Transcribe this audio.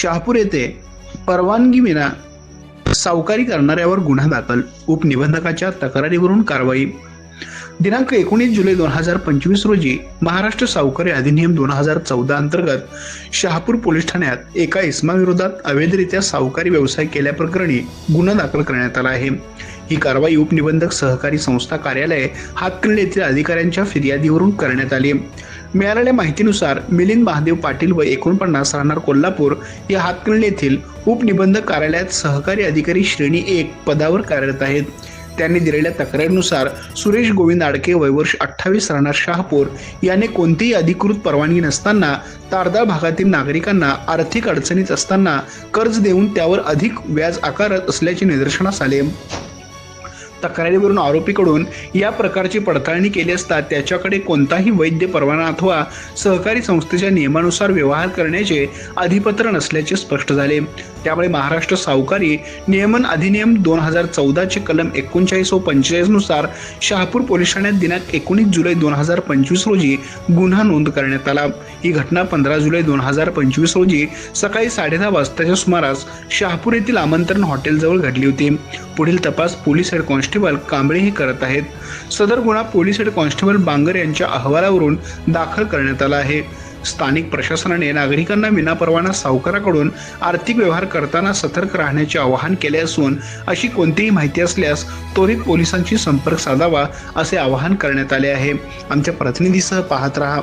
शहापूर येथे परवानगीविना सावकारी करणाऱ्यावर गुन्हा दाखल. उपनिबंधकाच्या तक्रारीवरून कारवाई. दिनांक एकोणीस जुलै दोन हजार पंचवीस रोजी महाराष्ट्र सावकारी अधिनियम दोन हजार चौदा अंतर्गत शहापूर पोलीस ठाण्यात एका इसमाविरोधात अवैधरित्या सावकारी व्यवसाय केल्याप्रकरणी गुन्हा दाखल करण्यात आला आहे. ही कारवाई उपनिबंधक सहकारी संस्था कार्यालय हातकणले येथील अधिकाऱ्यांच्या फिर्यादीवरून करण्यात आली. मिळालेल्या माहितीनुसार मिलिंद महादेव पाटील व एकोणपन्नास राहणार कोल्हापूर या हातकणले येथील उपनिबंधक कार्यालयात सहकारी अधिकारी श्रेणी एक पदावर कार्यरत आहेत. त्यांनी दिलेल्या तक्रारीनुसार सुरेश गोविंद आडके वयवर्ष अठ्ठावीस राहणार शहापूर याने कोणतीही अधिकृत परवानगी नसताना तारदाळ भागातील नागरिकांना आर्थिक अडचणीत असताना कर्ज देऊन त्यावर अधिक व्याज आकारत असल्याचे निदर्शनास आले. तक्रारीवरून आरोपीकडून या प्रकारची पडताळणी केली असता त्याच्याकडे कोणताही वैद्य परवाना अथवा सहकारी संस्थेच्या नियमानुसार व्यवहार करण्याचे अधिपत्र नसल्याचे स्पष्ट झाले. त्यामुळे महाराष्ट्र सावकारी नियमन अधिनियम दोन हजार चौदाचे कलम एकोणचाळीस व पंचेचाळीसनुसार शहापूर पोलीस ठाण्यात दिनांक एकोणीस जुलै दोन हजार पंचवीस रोजी गुन्हा नोंद करण्यात आला. ही घटना पंधरा जुलै दोन हजार पंचवीस रोजी सकाळी साडेदहा वाजताच्या सुमारास शहापूर येथील आमंत्रण हॉटेलजवळ घडली होती. पुढील तपास पोलीस हेड कॉन्स्टेबल कांबळे हे करत आहेत. सदर गुन्हा पोलीस हेड कॉन्स्टेबल बांगर यांच्या अहवालावरून दाखल करण्यात आला आहे. स्थानिक प्रशासनाने नागरिकांना विनापरवाना सावकाराकडून आर्थिक व्यवहार करताना सतर्क राहण्याचे आवाहन केले असून अशी कोणतीही माहिती असल्यास त्वरित पोलिसांशी संपर्क साधावा असे आवाहन करण्यात आले आहे. आमच्या प्रतिनिधीसह पाहत रहा.